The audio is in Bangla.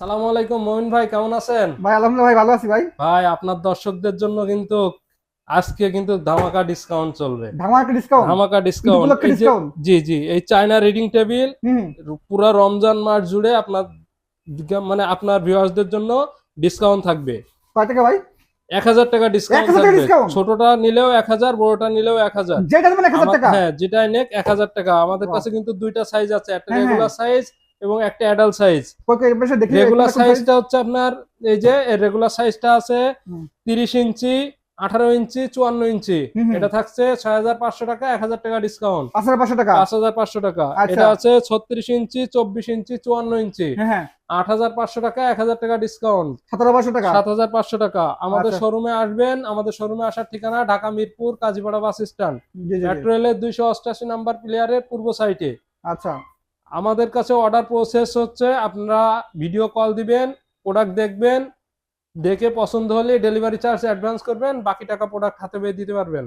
সালাম আলাইকুম মমিন ভাই কেমন আছেন? ভাই আলহামদুলিল্লাহ ভাই ভালো আছি ভাই। ভাই আপনার দর্শকদের জন্য কিন্তু আজকে কিন্তু ধামাকা ডিসকাউন্ট চলবে। ধামাকা ডিসকাউন্ট ধামাকা ডিসকাউন্ট জি জি এই চায়না রিডিং টেবিল পুরো রমজান মাস জুড়ে আপনার মানে আপনার ভিউয়ার্সদের জন্য ডিসকাউন্ট থাকবে। কয় টাকা ভাই? এক হাজার টাকা ডিসকাউন্ট থাকবে। ছোটটা নিলেও এক হাজার বড়টা নিলেও এক হাজার। যেটা হ্যাঁ যেটাই নেক এক হাজার টাকা। আমাদের কাছে কিন্তু দুইটা সাইজ আছে। একটা হ্যাঁ, হ্যাঁ। রেগুলার সাইজ এবং একটা অ্যাডাল্ট সাইজ রেগুলার? সাইজটা হচ্ছে আপনার এই যে রেগুলার সাইজটা আছে। তিরিশ ইঞ্চি আঠারো ইঞ্চি চুয়ান্ন ইঞ্চি। এটা থাকছে ছয় হাজার পাঁচশো টাকা এক হাজার টাকা ডিসকাউন্ট পাঁচ হাজার পাঁচশো টাকা? পাঁচ হাজার পাঁচশো টাকা। আচ্ছা। এটা আছে ছত্রিশ ইঞ্চি চব্বিশ ইঞ্চি চুয়ান্ন ইঞ্চি। হ্যাঁ হ্যাঁ। আট হাজার পাঁচশো টাকা এক হাজার টাকা ডিসকাউন্ট সতেরো পাঁচশো টাকা? সাত হাজার পাঁচশো টাকা। আমাদের আচ্ছা। শোরুমে আসবেন। আমাদের শোরুমে আসার ঠিকানা Dhaka Mirpur Kazipara bus stand. Metro রেলের দুইশো অষ্টাশি নাম্বার প্লেয়ারের পূর্ব সাইটে আচ্ছা। আমাদের কাছে অর্ডার প্রসেস হচ্ছে, আপনারা ভিডিও কল দিবেন প্রোডাক্ট দেখবেন, দেখে পছন্দ হলে ডেলিভারি চার্জ অ্যাডভান্স করবেন, বাকি টাকা প্রোডাক্ট হাতে পেয়ে দিতে পারবেন।